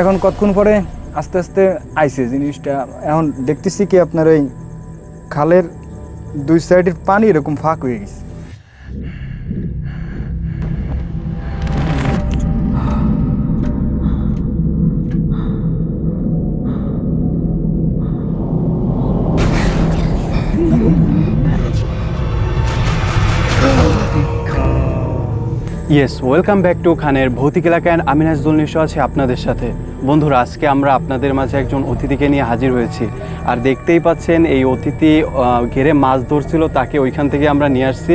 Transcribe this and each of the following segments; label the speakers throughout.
Speaker 1: এখন কতক্ষণ পরে আস্তে আস্তে আইসে জিনিসটা? এখন দেখতেছি কি আপনার ওই খালের দুই সাইডের পানি এরকম ফাঁক হয়ে গেছে।
Speaker 2: ইয়েস ওয়েলকাম ব্যাক টু খানের ভৌতিক এলাকায় আমি নাজদুল নিশো আছি আপনাদের সাথে। বন্ধুরা আজকে আমরা আপনাদের মাঝে একজন অতিথিকে নিয়ে হাজির হয়েছি। আর দেখতেই পাচ্ছেন এই অতিথি ঘেরে মাছ ধরছিল তাকে ওইখান থেকে আমরা নিয়ে আসছি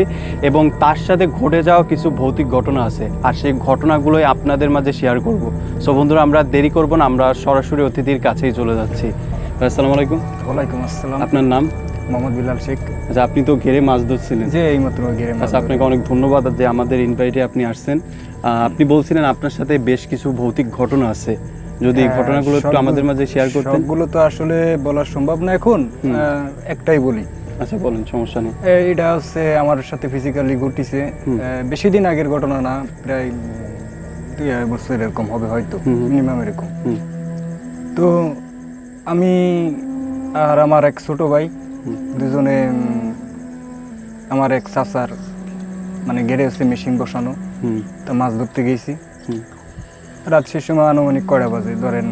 Speaker 2: এবং তার সাথে ঘটে যাওয়া কিছু ভৌতিক ঘটনা আছে। আর সেই ঘটনাগুলোই আপনাদের মাঝে শেয়ার করব। সো বন্ধুরা আমরা দেরি করব না আমরা সরাসরি অতিথির কাছেই চলে যাচ্ছি। আসসালামু আলাইকুম।
Speaker 1: ওয়ালাইকুম আসসালাম।
Speaker 2: আপনার নাম?
Speaker 1: মোহাম্মদ বিলাল শেখ।
Speaker 2: আচ্ছা আপনি তো ঘেরে মাছ ধরছিলেন।
Speaker 1: যে এইমাত্র গেরে মাছ
Speaker 2: আচ্ছা আপনাকে অনেক ধন্যবাদ যে আমাদের ইনভাইটে আপনি আসছেন। আপনি বলছিলেন আপনার সাথে বেশ কিছু ভৌতিক ঘটনা আছে। যদি এই
Speaker 1: হ্যাঁ,
Speaker 2: ঘটনাগুলো একটু আমাদের মাঝে শেয়ার করতেন।
Speaker 1: সবগুলো তো আসলে বলা সম্ভব না এখন। একটাই বলি।
Speaker 2: আচ্ছা বলেন সমস্যা নেই।
Speaker 1: এটা হচ্ছে আমার সাথে ফিজিক্যালি ঘটিছে। বেশি দিন আগের ঘটনা না প্রায় দুই আড়াই বছর এরকম হবে হয়তো। মিনিমাম এরকম। তো আমি আর আমার এক ছোট ভাই। দুজনে আমার এক চাচার মানে গেড়ে হচ্ছে মেশিন বসানো। তা মাছ ধরতে গেছি। রাত সে সময় আনুমানিক কয়টা বাজে? ধরেন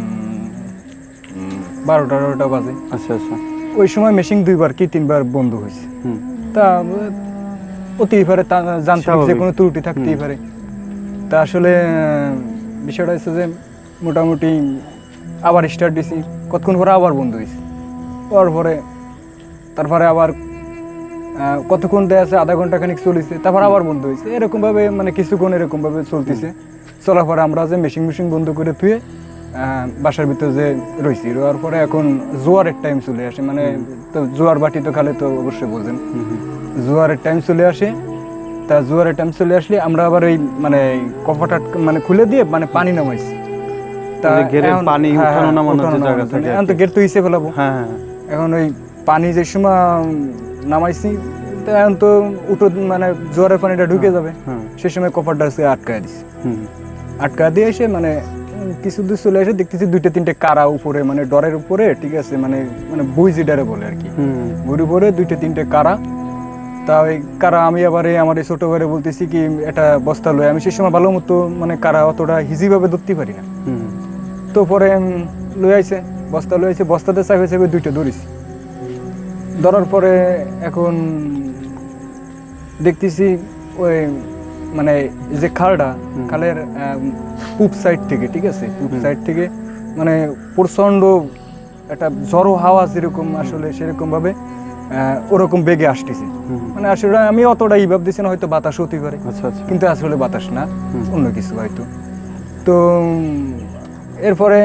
Speaker 1: বারোটা বারোটা বাজে।
Speaker 2: আচ্ছা আচ্ছা।
Speaker 1: ওই সময় মেশিন দুইবার কি তিনবার বন্ধ হয়েছে। তা হতেই পারে তা যান্ত্রিক যে কোনো ত্রুটি থাকতেই পারে। তা আসলে বিষয়টা হচ্ছে যে মোটামুটি আবার স্টার্ট দিছি। কতক্ষণ পরে আবার বন্ধ হয়েছে। পরে তারপরে আবার কতক্ষণ দেয়া আছে? আধা ঘণ্টা খানিক চলেছে। তারপর আবার বন্ধ হয়েছে এরকমভাবে মানে কিছুক্ষণ এরকমভাবে চলতেছে। চলার পরে আমরা যে মেশিন মেশিন বন্ধ করে থুয়ে বাসার ভিতরে যে রয়েছি রোয়ার পরে এখন জোয়ারের টাইম চলে আসে। মানে তো জোয়ার বাটি তো খালে তো অবশ্যই বোঝেন। জোয়ারের টাইম চলে আসে। তা জোয়ারের টাইম চলে আসলে আমরা আবার ওই মানে কফাটা মানে খুলে দিয়ে মানে পানি নামাইছি।
Speaker 2: যে ঘেরের
Speaker 1: এখন-
Speaker 2: পানি
Speaker 1: হ্যাঁ,
Speaker 2: উঠানো
Speaker 1: হ্যাঁ, উঠানো
Speaker 2: জায়গা থাকে
Speaker 1: এখন তো গেট তো হিসেবে ফেলাবো।
Speaker 2: হ্যাঁ হ্যাঁ।
Speaker 1: এখন ওই পানি যে সময় নামাইছি এখন তো উঠো মানে জোয়ারের পানিটা ঢুকে যাবে।
Speaker 2: হ্যাঁ।
Speaker 1: সে সময় হচ্ছে আটকায় দিছি। আটকা দিয়ে এসে মানে কিছু দূর চলে এসে দেখতেছি দুইটা তিনটে কারা উপরে মানে ডরের উপরে ঠিক আছে মানে মানে বুইজি ডারে বলে আর কি।
Speaker 2: হুম।
Speaker 1: গরু পরে দুইটা তিনটে কারা। তা ওই কারা আমি আবার আমার এই ছোট ভাইরে বলতেছি কি এটা বস্তা লয় আমি সেই সময় ভালো মতো মানে কারা অতটা হিজিভাবে ধরতে পারি না। তো পরে লই আইছে বস্তা লই আইছে বস্তাতে চাপে চাপে দুইটা ধরিছি। ধরার পরে এখন দেখতেছি ওই মানে যে খালটা খালের পূব সাইড থেকে ঠিক আছে? পূব সাইড থেকে মানে প্রচণ্ড একটা ঝড়ো হাওয়া যেরকম আসলে সেরকমভাবে ওরকম বেগে আসতেছে। মানে আসলে আমি অতটা ই ভাবতেছি না হয়তো বাতাস হতে পারে।
Speaker 2: আচ্ছা আচ্ছা।
Speaker 1: কিন্তু আসলে বাতাস না অন্য কিছু হয়তো। তো এরপরে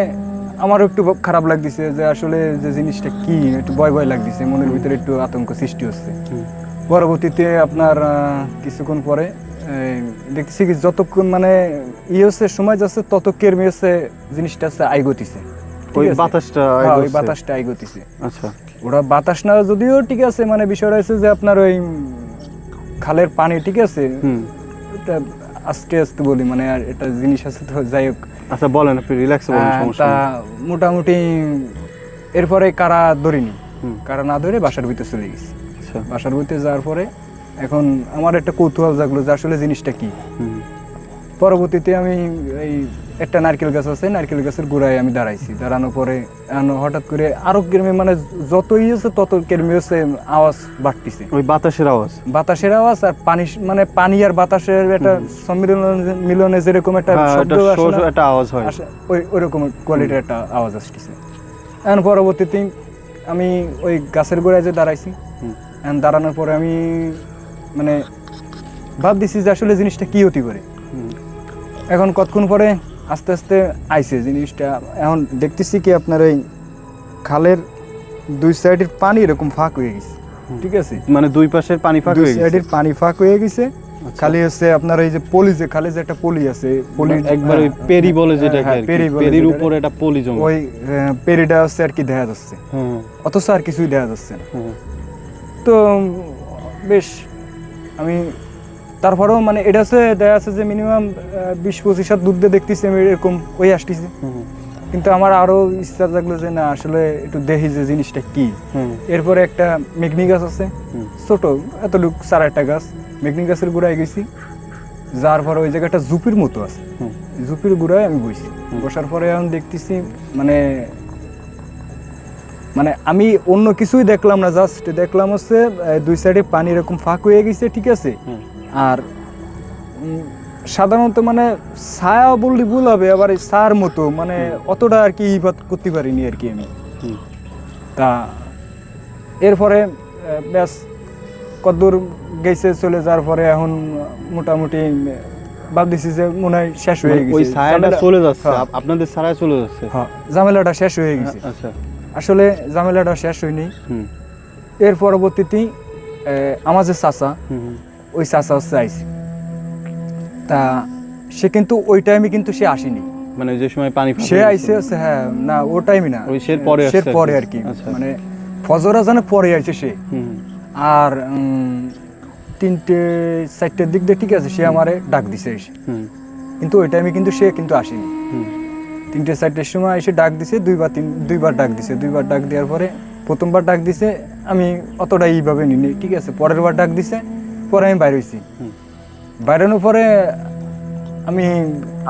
Speaker 1: আমারও একটু খারাপ লাগতেছে যে আসলে যে জিনিসটা কি একটু ভয় ভয় লাগতেছে মনের ভিতরে একটু আতঙ্ক সৃষ্টি হচ্ছে। পরবর্তীতে আপনার কিছুক্ষণ পরে দেখতেছি কি যতক্ষণ মানে ইয়ে হচ্ছে সময় যাচ্ছে তত কেরমি হচ্ছে জিনিসটা হচ্ছে আইগতিছে
Speaker 2: ওই? বাতাসটা
Speaker 1: হ্যাঁ, ওই বাতাসটা আইগতিছে
Speaker 2: আচ্ছা।
Speaker 1: ওরা বাতাস না যদিও ঠিক আছে মানে বিষয়টা হচ্ছে যে আপনার ওই খালের পানি ঠিক আছে? আস্তে আস্তে বলি মানে আর এটা জিনিস আছে তো যাই হোক।
Speaker 2: আচ্ছা বলেন আপনি রিল্যাক্স বলেন সমস্যা
Speaker 1: তা মোটামুটি এরপরে কারা ধরিনি? কারা না ধরে বাসার ভিতরে চলে গেছি।
Speaker 2: আচ্ছা।
Speaker 1: বাসার ভিতরে যাওয়ার পরে এখন আমার একটা কৌতূহল জাগলো যে আসলে জিনিসটা কি। পরবর্তীতে আমি এই একটা নারকেল গাছ আছে নারকেল গাছের গোড়ায় আমি দাঁড়াইছি। দাঁড়ানোর পরে হঠাৎ করে আরও কেরমে মানে যতই হচ্ছে তত কেরমে হচ্ছে আওয়াজ বাড়তিছে।
Speaker 2: ওই বাতাসের আওয়াজ?
Speaker 1: বাতাসের আওয়াজ আর পানি মানে পানি আর বাতাসের একটা সম্মিলন মিলনে যেরকম একটা
Speaker 2: হ্যাঁ,
Speaker 1: শব্দ
Speaker 2: একটা আওয়াজ হয়।
Speaker 1: ওই ওইরকম কোয়ালিটির একটা আওয়াজ আসতেছে। এখন পরবর্তীতে আমি ওই গাছের গোড়ায় যে দাঁড়াইছি। এখন দাঁড়ানোর পরে আমি মানে ভাব দিছি যে আসলে জিনিসটা কি হতে পারে। এখন কতক্ষণ পরে আস্তে আস্তে আইসে জিনিসটা? এখন দেখতেছি কি আপনার ওই খালের দুই সাইডের পানি এরকম ফাঁক হয়ে গেছে। ঠিক আছে?
Speaker 2: মানে দুই পাশের পানি ফাঁক
Speaker 1: দুই
Speaker 2: হয়ে গেছে?
Speaker 1: সাইডের পানি ফাঁক হয়ে গেছে। খালি হচ্ছে আপনার এই যে পলি যে খালি যে একটা পলি আছে পলি
Speaker 2: একবার ওই পেরি বলে
Speaker 1: হ্যাঁ,
Speaker 2: আর কি।
Speaker 1: পেরি
Speaker 2: পেরির উপরে একটা পলি জমা।
Speaker 1: ওই পেরিটা হচ্ছে আর কি দেখা যাচ্ছে।
Speaker 2: হ্যাঁ
Speaker 1: অথচ আর কিছুই দেখা যাচ্ছে না।
Speaker 2: হ্যাঁ
Speaker 1: তো বেশ আমি তারপরেও মানে এটা হচ্ছে দেখা যাচ্ছে যে মিনিমাম বিশ পঁচিশ হাত দুধ দিয়ে দেখতেছি আমি এরকম ওই আসতেছি। কিন্তু আমার আরও ইচ্ছা থাকল যে না আসলে একটু দেখি যে জিনিসটা কি। এরপরে একটা মেঘনি গাছ আছে। ছোট এতটুকু চার একটা গাছ। মেঘনি গাছের গোড়ায় গেছি যার পরে ওই জায়গাটা জুপির মতো আছে। জুপির গোড়ায় আমি বসি বসার পরে এখন দেখতেছি মানে মানে আমি অন্য কিছুই দেখলাম না জাস্ট দেখলাম হচ্ছে দুই সাইডে পানি এরকম ফাঁক হয়ে গেছে ঠিক আছে? আর সাধারণত মানে ছায়া বললে ভুল হবে আবার ছায়ার মতো মানে অতটা আর কি ইবাদ করতে পারিনি আর কি আমি। তা এরপরে ব্যাস কদ্দূর গেছে চলে যাওয়ার পরে এখন মোটামুটি ভাবতেছি যে মনে হয় শেষ হয়ে
Speaker 2: মানে
Speaker 1: গেছে।
Speaker 2: ওই ছায়াটা চলে যাচ্ছে
Speaker 1: হ্যাঁ,
Speaker 2: আপনাদের ছায়া চলে যাচ্ছে?
Speaker 1: হ্যাঁ, ঝামেলাটা শেষ হয়ে গেছে।
Speaker 2: আচ্ছা।
Speaker 1: আসলে ঝামেলাটা শেষ হয়নি। এর পরবর্তীতে আমার যে চাচা। ওই চাচা হচ্ছে আইসি। তা সে কিন্তু ওই টাইমে কিন্তু সে আসেনি।
Speaker 2: মানে যে সময় পানি
Speaker 1: সে আইসে হচ্ছে হ্যাঁ না ও টাইমে না।
Speaker 2: ওই সের পরে
Speaker 1: সের পরে আর কি।
Speaker 2: আচ্ছা।
Speaker 1: মানে ফজর আজানে পরে আইছে সে। আর তিনটে চারটের দিক দিয়ে ঠিক আছে সে আমারে ডাক দিছে এসে। কিন্তু ওই টাইমে কিন্তু সে কিন্তু আসেনি। তিনটে চারটের সময় এসে ডাক দিছে দুইবার তিন দুইবার ডাক দিছে। দুইবার ডাক দেওয়ার পরে প্রথমবার ডাক দিছে আমি অতটা এইভাবে নিনি ঠিক আছে পরের বার ডাক দিছে পরে আমি বাইরে হয়েছি বাইরানোর পরে আমি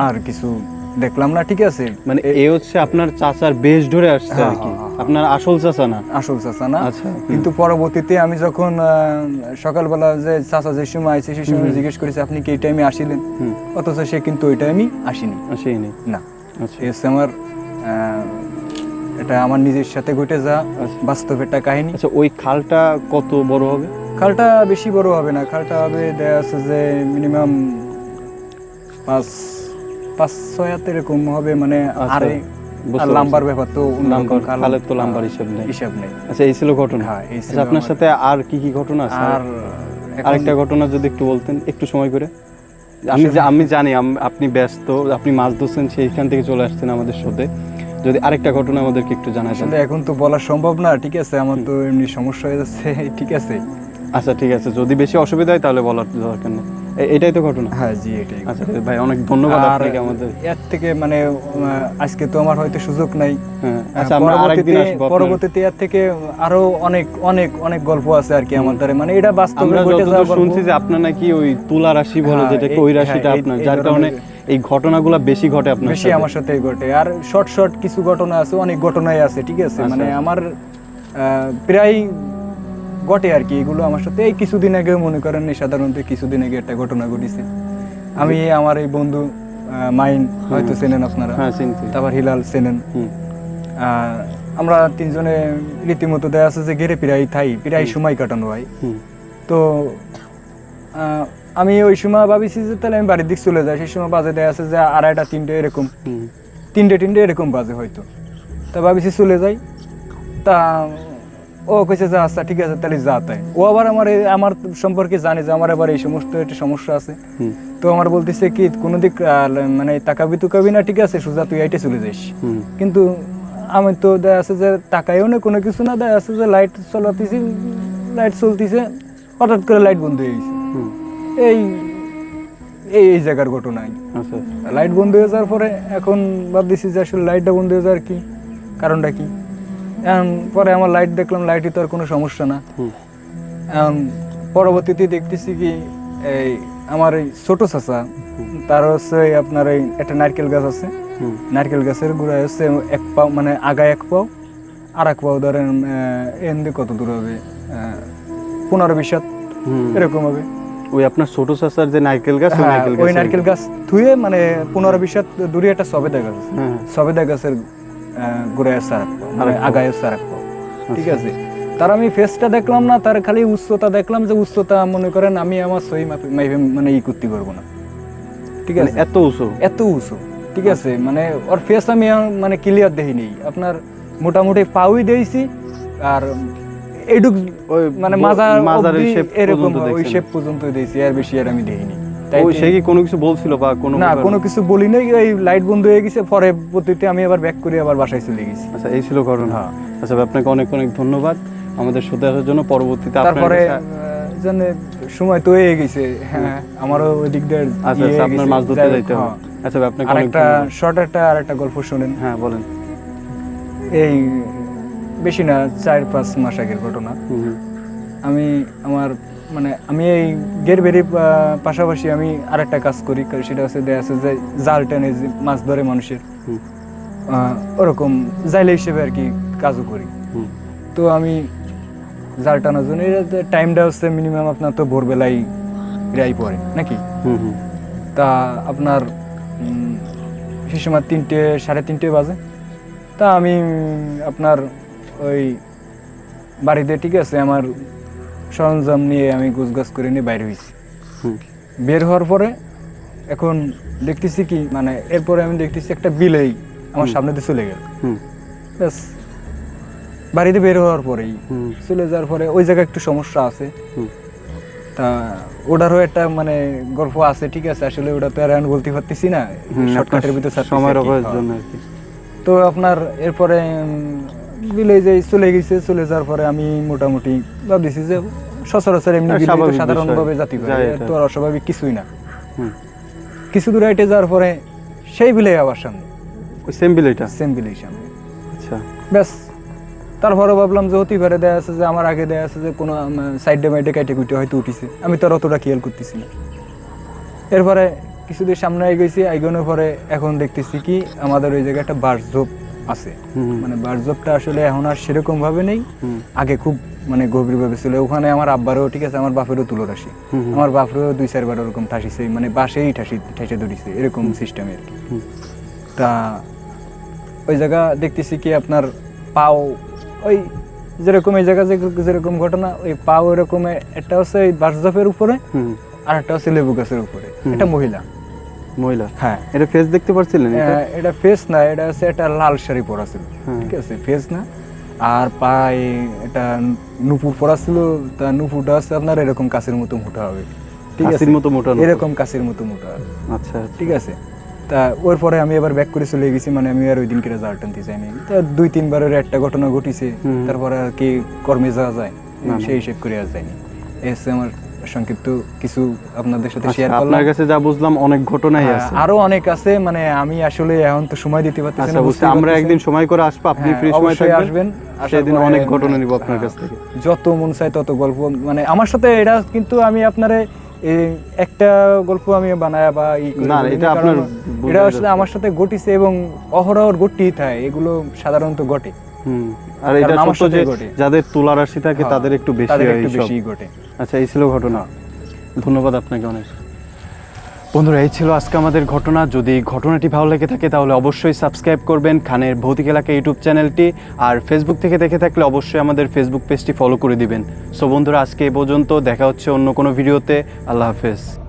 Speaker 1: আর কিছু দেখলাম না ঠিক আছে?
Speaker 2: মানে এ হচ্ছে আপনার চাচার বেশ ধরে আসছে
Speaker 1: হ্যাঁ,
Speaker 2: আর কি।
Speaker 1: হ্যাঁ, হ্যাঁ।
Speaker 2: আপনার আসল চাচা না?
Speaker 1: আসল চাচা না।
Speaker 2: আচ্ছা,
Speaker 1: কিন্তু পরবর্তীতে আমি যখন সকালবেলা যে চাচা যে সময় আইছে সেই সময় জিজ্ঞেস করেছি আপনি কি এই টাইমে আসিলেন?
Speaker 2: হুম।
Speaker 1: অথচ সে কিন্তু ওই টাইমই আসেনি।
Speaker 2: আসেনি
Speaker 1: না।
Speaker 2: আচ্ছা।
Speaker 1: আমার এটা আমার নিজের সাথে ঘটে যা
Speaker 2: আচ্ছা।
Speaker 1: বাস্তব একটা কাহিনী।
Speaker 2: আচ্ছা ওই খালটা কত বড় হবে?
Speaker 1: খালটা বেশি বড় হবে না খালটা হবে দেখা যাচ্ছে যে মিনিমাম পাঁচ পাঁচ ছয় হাত এরকম হবে মানে
Speaker 2: আচ্ছা,
Speaker 1: আরে। লাম্বার ব্যাপার তো
Speaker 2: খালের তো লাম্বার হিসাব নেই।
Speaker 1: হিসাব নেই।
Speaker 2: আচ্ছা এই ছিল ঘটনা।
Speaker 1: হ্যাঁ,
Speaker 2: আচ্ছা আপনার সাথে আর কি কি ঘটনা আছে?
Speaker 1: আর
Speaker 2: আরেকটা ঘটনা যদি একটু বলতেন একটু সময় করে। আমি আমি জানি আপনি ব্যস্ত আপনি মাছ ধরছেন সেইখান থেকে চলে আসছেন আমাদের সাথে। যদি আরেকটা ঘটনা আমাদেরকে একটু
Speaker 1: আসলে এখন তো বলা সম্ভব না ঠিক আছে? আমার তো এমনি সমস্যা হয়ে যাচ্ছে ঠিক আছে?
Speaker 2: আচ্ছা ঠিক আছে। যদি বেশি অসুবিধা হয় তাহলে বলার দরকার নেই। এটাই তো ঘটনা।
Speaker 1: হ্যাঁ জি এটাই
Speaker 2: আচ্ছা ভাই অনেক ধন্যবাদ আপনাকে আমাদের।
Speaker 1: এর থেকে মানে আজকে তো আমার হয়তো সুযোগ নাই।
Speaker 2: হ্যাঁ আচ্ছা আমরা আরেকদিন আসব
Speaker 1: পরবর্তীতে এর থেকে আরও অনেক অনেক অনেক গল্প আছে আর কি আমার মানে এটা বাস্তবে
Speaker 2: আমরা
Speaker 1: ঘটে যাওয়া
Speaker 2: শুনছি যে আপনার নাকি ওই তুলা রাশি বলে
Speaker 1: হ্যাঁ,
Speaker 2: যেটাকে ওই রাশিটা
Speaker 1: হ্যাঁ,
Speaker 2: আপনার যার কারণে এই ঘটনাগুলো বেশি ঘটে আপনার
Speaker 1: বেশি আমার সাথেই ঘটে। আর শর্ট শর্ট কিছু ঘটনা আছে অনেক ঘটনাই আছে ঠিক আছে?
Speaker 2: আচ্ছা।
Speaker 1: মানে আমার আহ, প্রায় ঘটে আর কি এগুলো আমার সাথে। এই কিছুদিন আগে মনে করেন এই সাধারণত কিছুদিন আগে একটা ঘটনা ঘটেছে। আমি আমার এই বন্ধু মাইন হয়তো চেনেন আপনারা।
Speaker 2: হ্যাঁ
Speaker 1: তারপর হিলাল চেনেন। আমরা তিনজনে রীতিমতো দেয়া আছে যে গেরে প্রায় থাই প্রায় সময় কাটানো হয়। তো আমি ওই সময় ভাবিছি যে তাহলে আমি বাড়ির দিক চলে যাই। সেই সময় বাজে দেয়া আছে যে আড়াইটা তিনটে এরকম। তিনটে তিনটে এরকম বাজে হয়তো। তা ভাবিছি চলে যাই। তা ও কইছে যে আচ্ছা ঠিক আছে তাহলে যা তাই। ও আবার আমার আমার সম্পর্কে জানে যে আমার আবার এই সমস্ত একটা সমস্যা আছে। তো আমার বলতেছে কি কোনো দিক মানে তাকাবি তুকাবি না ঠিক আছে সোজা তুই আইটে চলে যাইস। কিন্তু আমি তো দেখা আছে যে টাকায়ও না কোনো কিছু না দেখা আছে যে লাইট চলাতেছি লাইট চলতেছে হঠাৎ করে লাইট বন্ধ হয়ে গেছে। এই এই এই জায়গার ঘটনায়
Speaker 2: আচ্ছা।
Speaker 1: লাইট বন্ধ হয়ে যাওয়ার পরে এখন ভাবতেছি যে আসলে লাইটটা বন্ধ হয়ে যাওয়ার কি? কারণটা কি? এখন পরে আমার লাইট দেখলাম লাইটে তো আর কোনো সমস্যা না। এখন পরবর্তীতে দেখতেছি কি এই আমার এই ছোট চাচা তার হচ্ছে আপনার এই একটা নারকেল গাছ আছে। নারকেল গাছের গোড়ায় হচ্ছে এক পাও মানে আগায় এক পাও আর এক পাও ধরেন এমনি কত দূর হবে? পনেরো বিশ এরকম হবে।
Speaker 2: ওই আপনার ছোট চাচার যে নারকেল গাছ ওই
Speaker 1: হ্যাঁ,
Speaker 2: নারকেল
Speaker 1: গাছ থুয়ে মানে পনেরো বিশ দূরে একটা সবেদা গাছ
Speaker 2: হ্যাঁ।
Speaker 1: সবেদা গাছের পাও, মানে। আগায় আর ঠিক আছে? তার আমি ফেসটা দেখলাম না তার খালি উচ্চতা দেখলাম যে উচ্চতা মনে করেন আমি আমার সই মানে ই করতে পারব না। ঠিক
Speaker 2: মানে
Speaker 1: আছে?
Speaker 2: এত উঁচু?
Speaker 1: এত উঁচু। ঠিক আছে? মানে ওর ফেস আমি মানে ক্লিয়ার দেখিনি। আপনার মোটামুটি পাউই দিয়েছি আর এইটুক মানে মাজার এরকম
Speaker 2: পর্যন্ত
Speaker 1: ওই শেপ পর্যন্ত দিয়েছি আর বেশি আর আমি দেখিনি।
Speaker 2: ওই সে কি কোনো কিছু বলছিল বা কোনো
Speaker 1: না কোনো কিছু বলি নাই ওই লাইট বন্ধ হয়ে গেছে পরে পদ্ধতিতে আমি আবার ব্যাক করে আবার বাসায় চলে গেছি।
Speaker 2: আচ্ছা এই ছিল ঘটনা।
Speaker 1: হ্যাঁ।
Speaker 2: আচ্ছা আপনাকে অনেক অনেক ধন্যবাদ। আমাদের সাথে আসার জন্য পরবর্তীতে
Speaker 1: তারপরে জানে সময় তো হয়ে গেছে হ্যাঁ আমারও ওই দিক দিয়ে
Speaker 2: আচ্ছা,
Speaker 1: ইয়ে
Speaker 2: আচ্ছা, আপনার মাছ ধরতে যাইতে হবে।
Speaker 1: হ্যাঁ।
Speaker 2: আচ্ছা আপনাকে
Speaker 1: আর
Speaker 2: অনেক
Speaker 1: একটা শর্ট একটা আর একটা গল্প শোনেন।
Speaker 2: হ্যাঁ বলেন।
Speaker 1: এই বেশি না চার পাঁচ মাস আগের ঘটনা। আমি আমার মানে আমি এই গের বেরি পাশাপাশি আমি আরেকটা কাজ করি কারণ সেটা হচ্ছে দেখা যাচ্ছে যে জাল টেনে মাছ ধরে মানুষের। ওরকম জাইলে হিসেবে আর কি কাজও করি। তো আমি জাল টানার জন্য টাইমটা হচ্ছে মিনিমাম আপনার তো ভোরবেলায় রাই পড়ে নাকি? তা আপনার সে সময় তিনটে সাড়ে তিনটে বাজে। তা আমি আপনার ওই বাড়িতে ঠিক আছে আমার সরঞ্জাম নিয়ে আমি গুছগাছ করে নিয়ে বাইরে হয়েছি। বের হওয়ার পরে এখন দেখতেছি কি মানে এরপরে আমি দেখতেছি একটা বিলেই আমার সামনে দিয়ে চলে গেল। ব্যাস বাড়িতে বের হওয়ার পরেই চলে যাওয়ার পরে ওই জায়গায় একটু সমস্যা আছে। তা ওটারও একটা মানে গল্প আছে ঠিক আছে? আসলে ওটা তো আর বলতে পারতেছি না। শর্টকাটের ভিতর ছাড়তেছি
Speaker 2: সময়ের অভাবের। জন্য
Speaker 1: তো আপনার এরপরে বিলে যে চলে গেছে চলে যাওয়ার পরে আমি মোটামুটি ভাবতেছি যে সচরাচর এমনি
Speaker 2: স্বাভাবিক
Speaker 1: সাধারণভাবে জাতি করে। তো আর অস্বাভাবিক কিছুই না। কিছু দূর হাইটে যাওয়ার পরে সেই বিলে আবার সামনে।
Speaker 2: ওই সেম
Speaker 1: সেম বিলেই সামনে।
Speaker 2: আচ্ছা।
Speaker 1: ব্যাস তারপরে ভাবলাম যে হতে পারে দেয়া আছে যে আমার আগে দেয়া আছে যে কোনো সাইডে মাইডে হয়তো উঠিছে। আমি তো আর অতটা খেয়াল করতেছি না। এরপরে কিছুদিন সামনে আই গেছি আইগনের পরে এখন দেখতেছি কি আমাদের ওই জায়গায় একটা বার্জোপ আছে। মানে বার্জোপটা আসলে এখন আর সেরকম ভাবে নেই। আগে খুব মানে গভীরভাবে ছিল। ওখানে আমার আব্বারও ঠিক আছে আমার বাপেরও তুলো রাশি। আমার বাপেরও দুই চারবার ওরকম ঠাসিছে। মানে বাসেই ঠাসি ঠাসে ধরিছে এরকম সিস্টেমে আর কি। তা ওই জায়গা দেখতেছি কি আপনার পাও ওই যেরকম এই জায়গা যেরকম ঘটনা ওই পাও এরকম একটা হচ্ছে এই বাসজাপের উপরে আর একটা হচ্ছে লেবু গাছের উপরে। এটা মহিলা।
Speaker 2: মহিলা?
Speaker 1: হ্যাঁ।
Speaker 2: এটা ফেস দেখতে পাচ্ছিলেন এটা?
Speaker 1: ফেস না এটা হচ্ছে একটা লাল শাড়ি পরা ছিল
Speaker 2: হ্যাঁ।
Speaker 1: ঠিক আছে? ফেস না। আর পায়ে এটা নুপুর পরা ছিল তা নুপুরটা হচ্ছে আপনার এরকম কাছের মতো মোটা হবে ঠিক আছে?
Speaker 2: মতো মোটানো।
Speaker 1: এরকম কাছের মতো মোটা
Speaker 2: আচ্ছা
Speaker 1: ঠিক আছে? তা ওর পরে আমি এবার ব্যাক করে চলে গেছি মানে আমি আর ওই দিন কিরা জাল টানতে যাইনি। তা দুই তিনবারের একটা ঘটনা ঘটিছে তারপরে আর কি কর্মে যাওয়া যায়। সেই হিসেব করে আর যায়নি হচ্ছে আমার সংক্ষিপ্ত কিছু আপনাদের সাথে
Speaker 2: আচ্ছা,
Speaker 1: শেয়ার করলাম।
Speaker 2: আপনার কাছে যা বুঝলাম অনেক ঘটনাই
Speaker 1: হ্যাঁ,
Speaker 2: আছে।
Speaker 1: আরও অনেক আছে মানে আমি আসলে এখন তো সময় দিতে পারতেছি
Speaker 2: আচ্ছা
Speaker 1: না
Speaker 2: বুঝতে আমরা একদিন সময় করে আসব আপনি
Speaker 1: হ্যাঁ,
Speaker 2: ফ্রি সময় থাকবেন।
Speaker 1: আসবেন
Speaker 2: সেদিন অনেক ঘটনা নিব আপনার কাছ
Speaker 1: হ্যাঁ,
Speaker 2: থেকে।
Speaker 1: যত মন চায় তত গল্প মানে আমার সাথে এটা কিন্তু আমি আপনারে একটা গল্প আমি বানায় বা
Speaker 2: না, এটা আপনার
Speaker 1: এটা আসলে আমার সাথে ঘটিছে এবং অহরহর ঘটতেই থাকে এগুলো সাধারণত ঘটে।
Speaker 2: হুম। আর এটা সত্য যে যাদের তুলা রাশি থাকে
Speaker 1: হ্যাঁ,
Speaker 2: তাদের একটু বেশি হয়।
Speaker 1: বেশি ঘটে
Speaker 2: আচ্ছা এই ছিল ঘটনা। ধন্যবাদ আপনাকে অনেক। বন্ধুরা এই ছিল আজকে আমাদের ঘটনা। যদি ঘটনাটি ভালো লেগে থাকে তাহলে অবশ্যই সাবস্ক্রাইব করবেন খানের ভৌতিক এলাকা ইউটিউব চ্যানেলটি। আর ফেসবুক থেকে দেখে থাকলে অবশ্যই আমাদের ফেসবুক পেজটি ফলো করে দিবেন। সো বন্ধুরা আজকে এ পর্যন্ত। দেখা হচ্ছে অন্য কোনো ভিডিওতে আল্লাহ হাফেজ।